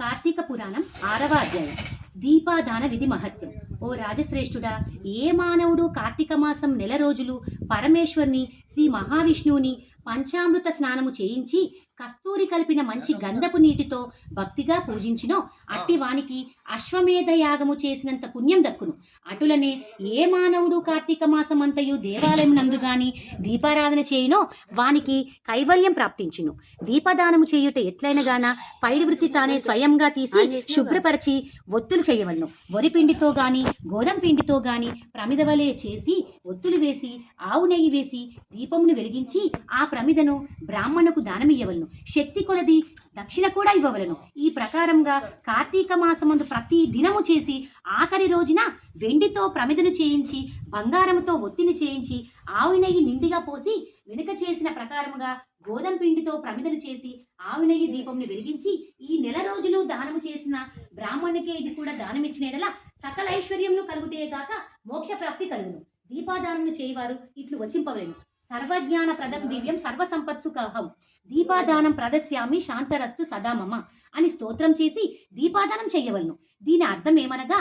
కార్తీక పురాణం ఆరవ అధ్యాయం దీపాదాన విధి మహత్యం ఓ రాజశ్రేష్ఠుడా ఏ మానవుడు కార్తీక మాసం నెల రోజులు పరమేశ్వర్ని శ్రీ మహావిష్ణువుని పంచామృత స్నానము చేయించి కస్తూరి కలిపిన మంచి గంధపు నీటితో భక్తిగా పూజించినో అట్టి వానికి అశ్వమేధ యాగము చేసినంత పుణ్యం దక్కును. అటులనే ఏ మానవుడు కార్తీక మాసం అంతయు దేవాలయం నందు గాని దీపారాధన చేయునో వానికి కైవల్యం ప్రాప్తించును. దీపదానము చేయుట ఎట్లయినగాన పైడి వృత్తి తానే స్వయంగా తీసి శుభ్రపరిచి ఒత్తులు చేయవలను. వరి పిండితో గాని గోధుమ పిండితో గాని ప్రమిదవలే చేసి ఒత్తులు వేసి ఆవు నెయ్యి వేసి దీపమును వెలిగించి ఆ ప్రమిదను బ్రాహ్మణుకు దానమియ్యవలను. శక్తి కొలది దక్షిణ కూడా ఇవ్వవలను. ఈ ప్రకారంగా కార్తీక మాసమందు ప్రతి దినము చేసి ఆఖరి రోజున వెండితో ప్రమిదను చేయించి బంగారముతో ఒత్తిని చేయించి ఆవు నెయ్యి నిండిగా పోసి వెనుక చేసిన ప్రకారముగా గోధుమ పిండితో ప్రమిదను చేసి ఆవు నెయ్యి దీపంను వెలిగించి ఈ నెల రోజులు దానము చేసిన బ్రాహ్మణునికే ఇది కూడా దానమిచ్చిన ఎడల సకల ఐశ్వర్యములు కలుగుటే గాక మోక్ష ప్రాప్తి కలుగును. దీపాదానము చేయవారు ఇట్లు వచింపవేను సర్వజ్ఞాన ప్రదం దివ్యం సర్వసంపత్సు కహం దీపాదానం ప్రదశ్యామి శాంతరస్తు సదా మమ అని స్తోత్రం చేసి దీపాదానం చేయవలను. దీని అర్థం ఏమనగా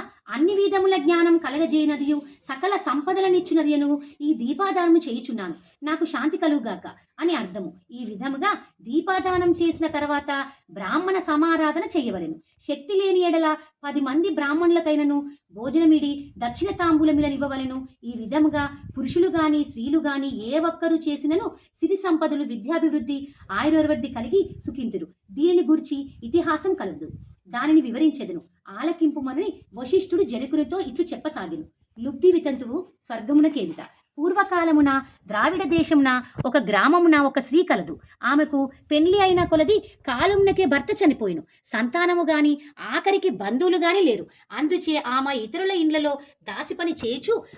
విధముల జ్ఞానం కలగజేయనదియు సకల సంపదలనిచ్చునదియను ఈ దీపాదానము చేయుచున్నాను. నాకు శాంతి కలుగుగాక అని అర్థము. ఈ విధముగా దీపాదానం చేసిన తర్వాత బ్రాహ్మణ సమారాధన చేయవలెను. శక్తి లేని ఎడల పది మంది బ్రాహ్మణులకైనను భోజనమిడి దక్షిణ తాంబూలమిలనివ్వవలెను. ఈ విధముగా పురుషులు గాని స్త్రీలు గాని ఏ ఒక్కరూ చేసినను సిరి సంపదలు విద్యాభివృద్ధి ఆయుర్వృద్ధి కలిగి సుఖింతురు. దీనిని గురించి ఇతిహాసం కలదు. దానిని వివరించెదను. ఆలకింపుమని వశిష్ఠుడు జనకునితో ఇట్లు చెప్పసాగిను. లుబ్ధి వితంతువు స్వర్గమునకేంత? పూర్వకాలమున ద్రావిడ దేశమున ఒక గ్రామంన ఒక స్త్రీ కలదు. ఆమెకు పెళ్ళి అయిన కొలది కాలంనకే భర్త చనిపోయిను. సంతానము గాని ఆఖరికి బంధువులు గాని లేరు. అందుచే ఆమె ఇతరుల ఇండ్లలో దాసి పని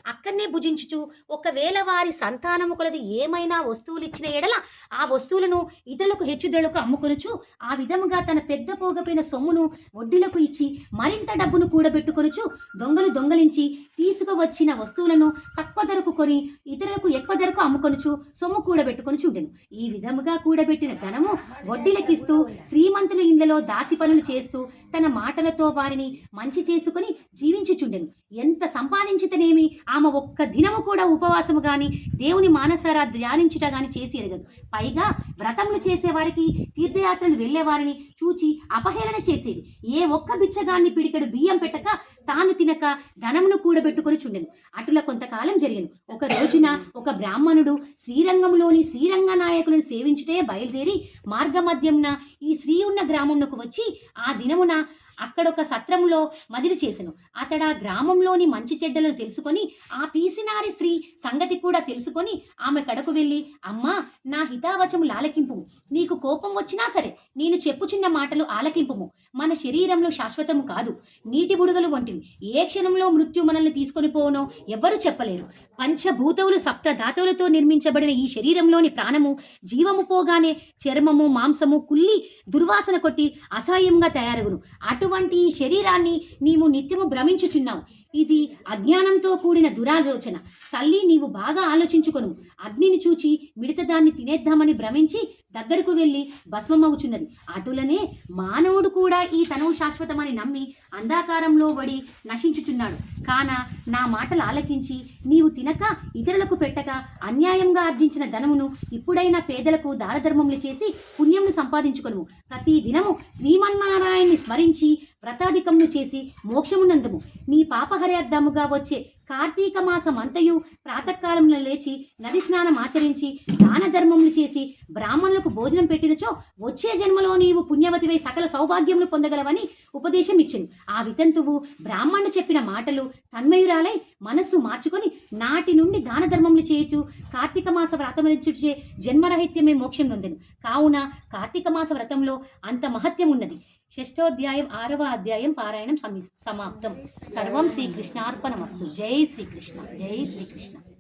అక్కడనే భుజించుచు ఒకవేళ వారి సంతానము కొలది ఏమైనా వస్తువులు ఇచ్చిన ఎడల ఆ వస్తువులను ఇతరులకు హెచ్చుదలకు అమ్ముకొనుచు ఆ విధముగా తన పెద్ద పోగపోయిన సొమ్మును వడ్డీలకు ఇచ్చి మరింత డబ్బును కూడబెట్టుకొనుచు దొంగలు దొంగలించి తీసుకువచ్చిన వస్తువులను తక్కువ ధరకు కొని ఇతరులకు ఎక్కువ ధరకు అమ్ముకొనుచు సొమ్ము కూడబెట్టుకొని చూడెను ఈ విధముగా కూడబెట్టిన ధనము వడ్డీలకిస్తూ శ్రీమంతుల ఇండ్లలో దాచి పనులు చేస్తూ తన మాటలతో వారిని మంచి చేసుకుని జీవించుచుండెను. ఎంత సంపాదించితేనేమి ఆమె ఒక్క దినము కూడా ఉపవాసము గాని దేవుని మానసారా ధ్యానించుట గాని చేసి ఎరగదు. పైగా వ్రతములు చేసేవారికి తీర్థయాత్రలు వెళ్ళేవారిని చూచి అపహేళన చేసేది. ఏ ఒక్క బిచ్చగాన్ని పిడికెడు బియ్యం పెట్టక తాను తినక ధనమును కూడబెట్టుకొని చుండెను. అటుల కొంతకాలం జరిగను. ఒక రోజున ఒక బ్రాహ్మణుడు శ్రీరంగంలోని శ్రీరంగ నాయకులను సేవించుటే బయలుదేరి మార్గమధ్యమున ఈ శ్రీ ఉన్న గ్రామమునకు వచ్చి ఆ దినమున అక్కడొక సత్రంలో మదిలి చేసెను. అతడా గ్రామంలోని మంచి చెడ్డలను తెలుసుకొని ఆ పీసినారి స్త్రీ సంగతి కూడా తెలుసుకొని ఆమె కడకు వెళ్ళి అమ్మా నా హితావచము లాలకింపు నీకు కోపం వచ్చినా సరే నేను చెప్పుచున్న మాటలు ఆలకింపుము. మన శరీరంలో శాశ్వతము కాదు. నీటి బుడుగలు వంటివి. ఏ క్షణంలో మృత్యు మనల్ని తీసుకొని పోవనో ఎవ్వరూ చెప్పలేరు. పంచభూతవులు సప్త ధాతువులతో నిర్మించబడిన ఈ శరీరంలోని ప్రాణము జీవము పోగానే చర్మము మాంసము కుల్లి దుర్వాసన కొట్టి అసహ్యంగా తయారగును. అటువంటి ఈ శరీరాన్ని నీవు నిత్యము భ్రమించుచున్నావు. ఇది అజ్ఞానంతో కూడిన దురాలోచన. తల్లి నీవు బాగా ఆలోచించుకొను. అగ్నిని చూచి మిడత దాన్ని తినేద్దామని భ్రమించి దగ్గరకు వెళ్ళి భస్మమవుచున్నది అటులనే మానవుడు కూడా ఈ తనువు శాశ్వతమని నమ్మి అంధాకారంలో వడి నశించుచున్నాడు. కాన నా మాటలు ఆలకించి నీవు తినక ఇతరులకు పెట్టక అన్యాయంగా ఆర్జించిన ధనమును ఇప్పుడైనా పేదలకు దానధర్మములు చేసి పుణ్యమును సంపాదించుకొను. ప్రతి దినము శ్రీమన్నారాయణ్ణి స్మరించి వ్రతాధికమును చేసి మోక్షమునందుము. నీ పాపహర్యార్థముగా వచ్చే కార్తీక మాసం అంతయు ప్రాతకాలంలో లేచి నది స్నానం ఆచరించి దాన ధర్మములు చేసి బ్రాహ్మణులకు భోజనం పెట్టినచో వచ్చే జన్మలో నీవు పుణ్యవతివై సకల సౌభాగ్యములు పొందగలవని ఉపదేశం ఇచ్చింది ఆ వితంతువు బ్రాహ్మణుడు చెప్పిన మాటలు తన్మయురాలై మనస్సు మార్చుకొని నాటి నుండి దాన ధర్మములు చేయొచ్చు కార్తీక మాస వ్రతమరించుచే జన్మరహిత్యమే మోక్షం నొందెను. కావున కార్తీక మాస వ్రతంలో అంత మహత్యం ఉన్నది. షష్టోధ్యాయం ఆరవ అధ్యాయం పారాయణం సమాప్తం. సర్వం శ్రీకృష్ణార్పణమస్తు. జై శ్రీకృష్ణ. జై శ్రీకృష్ణ.